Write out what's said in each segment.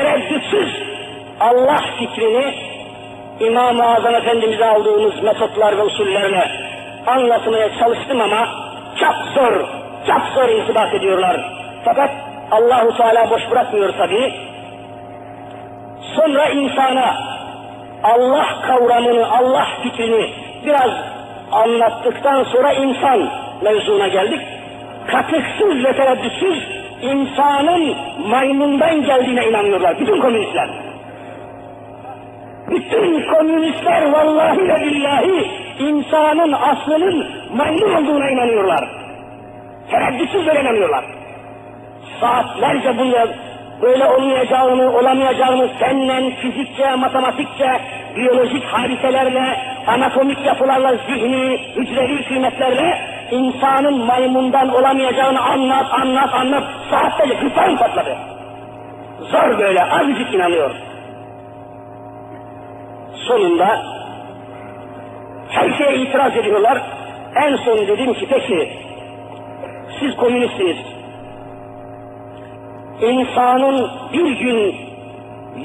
tereddütsüz Allah fikrini İmam-ı Azam Efendimiz'e aldığımız metotlar ve usullerle anlatmaya çalıştım ama çok zor, çok zor intibat ediyorlar. Fakat Allahu Teala boş bırakmıyor tabii. Sonra insana Allah kavramını, Allah fikrini biraz anlattıktan sonra insan mevzuna geldik. Katıksız ve tereddütsüz insanın maymundan geldiğine inanıyorlar. Bütün komünistler. Bütün komünistler vallahi ve billahi insanın aslının maymun olduğuna inanıyorlar. Tereddütsüz böyle inanıyorlar. Saatlerce bunu böyle olmayacağını, olamayacağını fenlen, fizikçe, matematikçe, biyolojik hadiselerle, anatomik yapılarla, zihni, hücrevi kıymetlerle insanın maymundan olamayacağını anlat, anlat, anlat. Saatlerce kırpağım patladı. Zor böyle, azıcık inanıyor. Sonunda her şeye itiraz ediyorlar. En son dedim ki peki siz komünistsiniz. İnsanın bir gün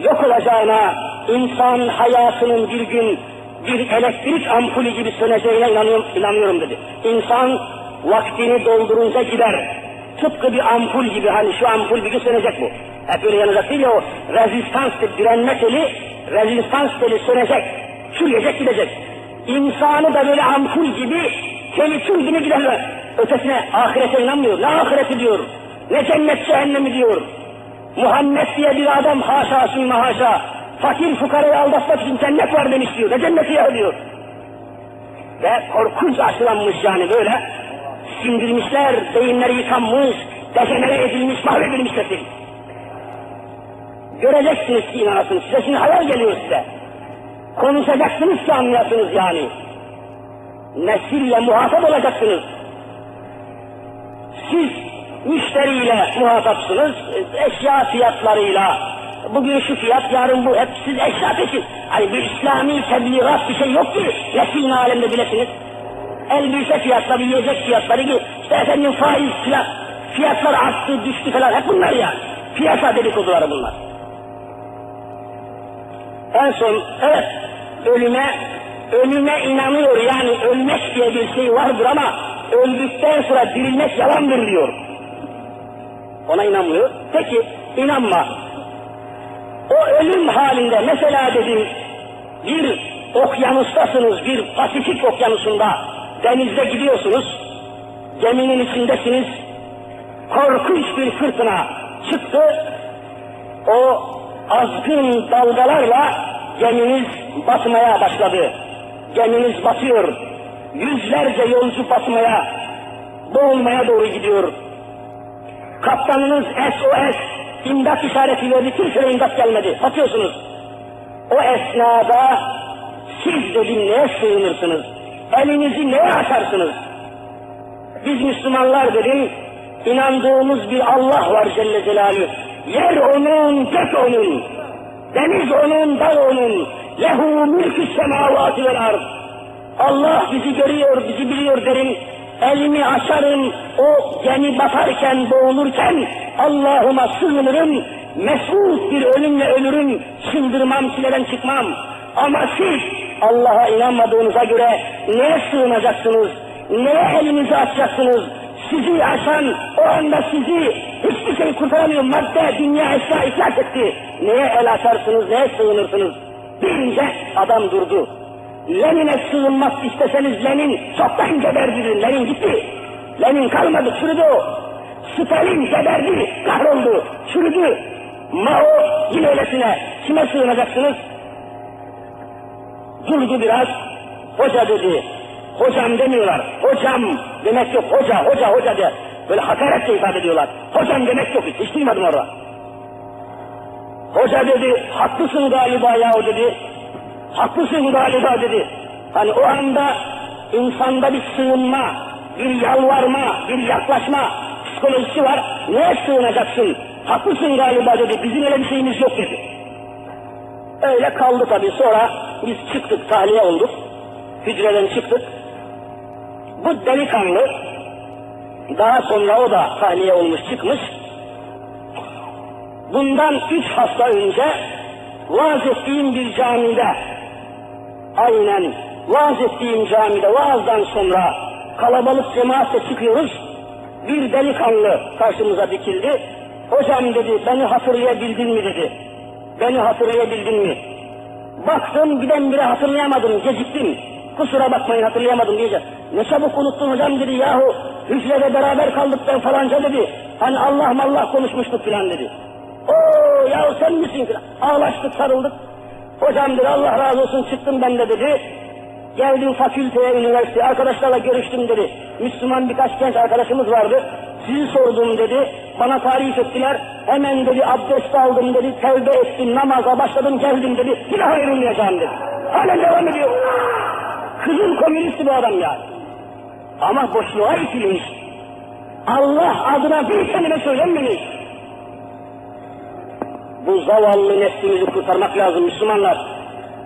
yok olacağına, insan hayatının bir gün bir elektrik ampulü gibi söneceğine inanıyorum, inanıyorum dedi. İnsan vaktini doldurunca gider. Tıpkı bir ampul gibi hani şu ampul bir gün sönecek bu. Hep öyle yanacak değil ya o rezistans direnme teli, rezistans teli sönecek. Çürüyecek gidecek. İnsanı da böyle ampul gibi teli çürüdüğünü giderler. Ötesine ahirete inanmıyor. Ne ahireti diyor. Ne cennet cehennemi diyor. Muhammed diye bir adam haşa sümme haşa. Fakir fukarayı aldatmak için cennet var demiş diyor. Ne cenneti ya diyor. Ve korkunç aşılanmış yani böyle. Sindirmişler, beyinleri yıkanmış, dejenere edilmiş, mahvedilmiş nesil. Göreceksiniz ki inanasınız. Size şimdi hayal geliyor size. Konuşacaksınız ki anlayasınız yani. Nesille muhatap olacaksınız. Siz müşteriyle muhatapsınız, eşya fiyatlarıyla. Bugün şu fiyat, yarın bu hep siz eşya peşin. Hani bir İslami tebliğat bir şey yok ki nesil alemde bilesiniz. Elbise fiyatları, yiyecek fiyatları gibi, işte efendim faiz fiyat, fiyatlar arttı, düştü falan hep bunlar yani. Piyasa dedikoduları bunlar. En son evet ölüme ölüme inanıyor yani ölmek diye bir şey vardır ama öldükten sonra dirilmek yalandır diyor. Ona inanmıyor. Peki inanma. O ölüm halinde mesela dedim bir okyanustasınız, bir Pasifik okyanusunda denizde gidiyorsunuz, geminin içindesiniz, korkunç bir fırtına çıktı, o azgın dalgalarla geminiz batmaya başladı. Geminiz batıyor, yüzlerce yolcu batmaya, boğulmaya doğru gidiyor. Kaptanınız SOS, imdat işareti verdi, kimseye imdat gelmedi. Batıyorsunuz. O esnada siz dedim neye sığınırsınız? Elinizi neye açarsınız? Biz Müslümanlar dedim, inandığımız bir Allah var Celle Celaluhu. Yer onun, gök onun. Deniz onun, dağ onun. Lehu mülkü semavati vel ard. Allah bizi görüyor, bizi biliyor derim. Elimi açarım, o gemi batarken, boğulurken Allah'ıma sığınırım. Mesut bir ölümle ölürüm, çıldırmam, çileden çıkmam. Ama siz Allah'a inanmadığınıza göre neye sığınacaksınız? Neye elinizi açacaksınız? Sizi aşan o anda sizi hiçbir şey kurtaramıyor. Madde, dünya, eşya iflas etti. Neye el açarsınız, neye sığınırsınız? Deyince adam durdu. Lenin'e sığınmak isteseniz Lenin çoktan geberdi. Lenin gitti. Lenin kalmadı, çürüdü o. Stalin geberdi, kahroldu, çürüdü. Mao yine öylesine. Kime sığınacaksınız? Durdu biraz. Hoca dedi. Hocam demiyorlar. Hocam demek yok. Hoca, hoca, hoca diye. Böyle hakaretle ifade ediyorlar. Hocam demek yok. Hiç duymadım orada. Hoca dedi, haklısın galiba yahu dedi. Haklısın galiba dedi. Hani o anda insanda bir sığınma, bir yalvarma, bir yaklaşma psikolojisi var. Neye sığınacaksın? Haklısın galiba dedi. Bizim öyle bir şeyimiz yok dedi. Öyle kaldı tabii. Sonra biz çıktık, tahliye olduk. Hücreden çıktık. Bu delikanlı daha sonra o da tahliye olmuş çıkmış. bundan üç hafta önce vaaz ettiğim bir camide, aynen vaaz ettiğim camide vaazdan sonra kalabalık cemaatle çıkıyoruz. Bir delikanlı karşımıza dikildi. Hocam dedi, beni hatırlayabildin mi dedi. Beni hatırlayabildin mi? Baktım birdenbire hatırlayamadım, geciktim. Kusura bakmayın hatırlayamadım diyeceğim. Ne çabuk unuttun hocam dedi yahu. Hücrede beraber kaldık ben falanca dedi. Hani Allah Allah konuşmuştuk filan dedi. Oo yahu sen misin filan. Ağlaştık sarıldık. Hocam dedi Allah razı olsun çıktım ben de dedi. Geldim fakülteye, üniversiteye, arkadaşlarla görüştüm dedi. Müslüman birkaç genç arkadaşımız vardı. Sizi sordum dedi. Bana tarif ettiler. Hemen dedi abdest aldım dedi. Tevbe ettim, namaza başladım, geldim dedi. Bir daha ayrılmayacağım dedi. Hala devam ediyor. Kızıl komünisti bu adam yani. Ama boşluğa itilmiş. Allah adına bir kelime söylenmemiş. Bu zavallı neslimizi kurtarmak lazım Müslümanlar.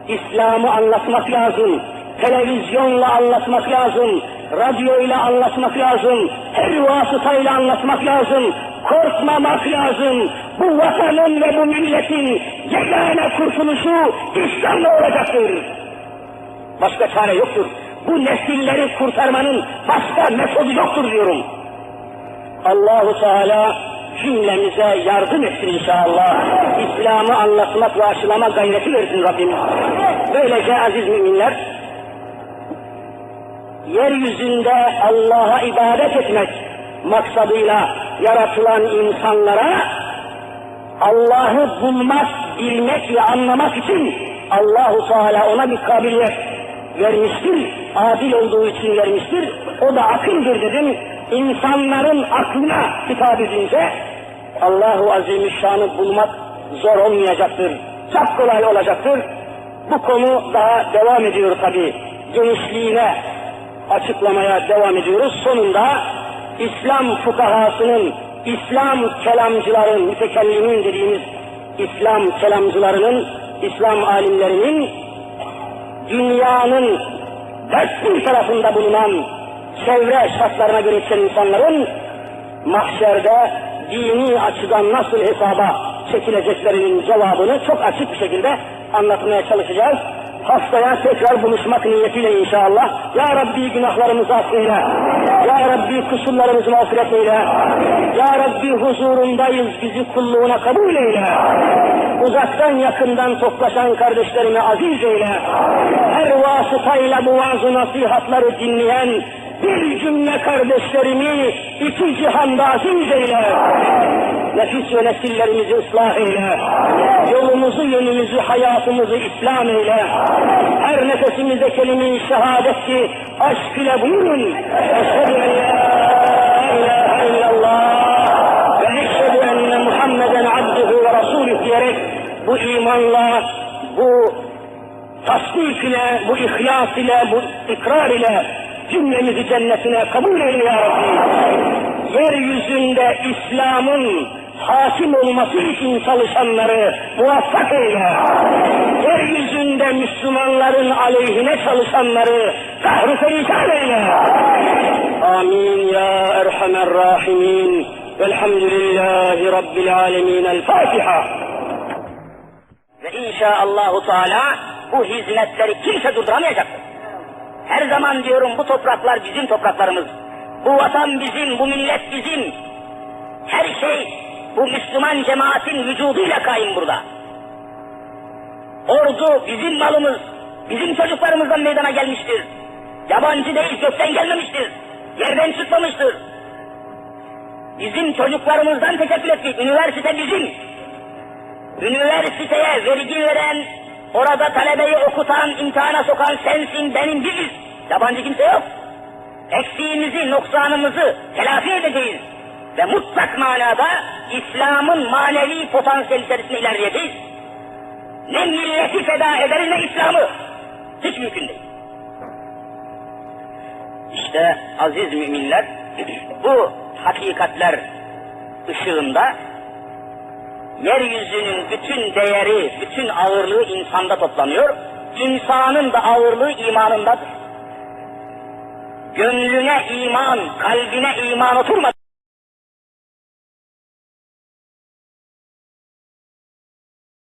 İslam'ı anlatmak lazım. Televizyonla anlatmak lazım. Radyoyla anlatmak lazım. Her vasıtayla anlatmak lazım. Korkmamak lazım. Bu vatanın ve bu milletin yegane kurtuluşu İslam'la olacaktır. Başka çare yoktur. Bu nesilleri kurtarmanın başka metodu yoktur diyorum. Allahu Teala cümlemize yardım etsin inşallah. İslam'ı anlatmak ve aşılama gayreti versin Rabbimiz. Böylece aziz müminler, yeryüzünde Allah'a ibadet etmek maksadıyla yaratılan insanlara Allah'ı bulmak, bilmek ve anlamak için Allahu Teala ona bir kabiliyet vermiştir. Adil olduğu için vermiştir. O da akıldır dedim. İnsanların aklına hitap edince Allahu Azimüşşan'ı bulmak zor olmayacaktır. Çok kolay olacaktır. Bu konu daha devam ediyor tabi. Genişliğine açıklamaya devam ediyoruz. Sonunda İslam fukahasının, İslam kelamcıların, mütekellimin dediğimiz İslam kelamcılarının, İslam alimlerinin dünyanın dört bir tarafında bulunan çevre şartlarına göre yetişen insanların mahşerde dini açıdan nasıl hesaba çekileceklerinin cevabını çok açık bir şekilde anlatmaya çalışacağız. Haftaya tekrar buluşmak niyetiyle inşallah. Ya Rabbi günahlarımızı affeyle. Ya Rabbi kusurlarımızı mağfiret eyle. Ya Rabbi huzurundayız bizi kulluğuna kabul eyle. Uzaktan yakından toplaşan kardeşlerimi aziz eyle. Her vasıtayla bu vaaz nasihatları dinleyen bir cümle kardeşlerimi iki cihanda aziz eyle. Nefis ve nesillerimizi ıslah eyle. Yolumuzu, yönümüzü, hayatımızı İslam eyle. Her nefesimizde kelime-i şehadet ki aşk ile buyurun. Eşhedü en la ilahe illallah ve eşhedü enne Muhammeden abduhu ve rasulü diyerek bu imanla, bu tasdik ile, bu ihlas ile, bu ikrar ile cümlemizi cennetine kabul eyle ya Rabbi. Yeryüzünde İslam'ın hakim olması için çalışanları muvaffak eyle. Yeryüzünde Müslümanların aleyhine çalışanları kahru perişan eyle. Amin ya Erhamer Rahimin. Velhamdülillahi Rabbil Alemin. El Fatiha. Ve inşaallahu Teala bu hizmetleri kimse durduramayacaktır. Zaman diyorum bu topraklar bizim topraklarımız. Bu vatan bizim, bu millet bizim. Her şey bu Müslüman cemaatin vücuduyla kaim burada. Ordu bizim malımız, bizim çocuklarımızdan meydana gelmiştir. Yabancı değil, gökten gelmemiştir. Yerden çıkmamıştır. Bizim çocuklarımızdan teşekkür ettik. Üniversite bizim. Üniversiteye vergi veren, orada talebeyi okutan, imtihana sokan sensin, benim biziz. Yabancı kimse yok. Eksiğimizi, noksanımızı telafi edeceğiz. Ve mutlak manada İslam'ın manevi potansiyel içerisinde ilerleyeceğiz. Ne milleti feda ederiz ne İslam'ı. Hiç mümkün değil. İşte aziz müminler bu hakikatler ışığında yeryüzünün bütün değeri, bütün ağırlığı insanda toplanıyor. İnsanın da ağırlığı imanındadır. Gönlüne iman, kalbine iman oturmadı.